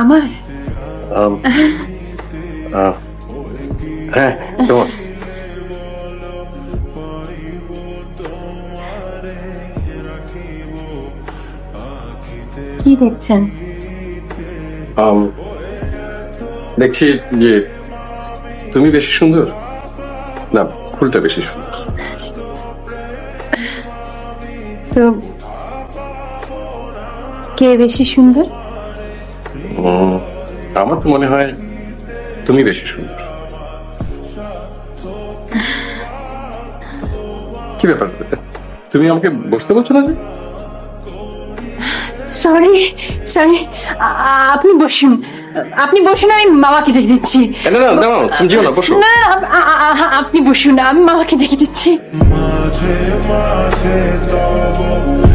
আমার? হ্যাঁ তোমার। কি দেখছেন? দেখছি যে তুমি বেশি সুন্দর? না ফুলটা বেশি সুন্দর। তো কে বেশি সুন্দর? আমার তো মনে হয় তুমি বেশি সুন্দর। কি ব্যাপার? তুমি আমাকে বসতে বলছো না যে? সরি সরি আপনি বসুন। আপনি বসুন আমি মামাকে দেখে দিচ্ছি। না না দাঁড়াও তুমি যেও না বসো। না আপনি বসুন আমি মামাকে দেখে দিচ্ছি। se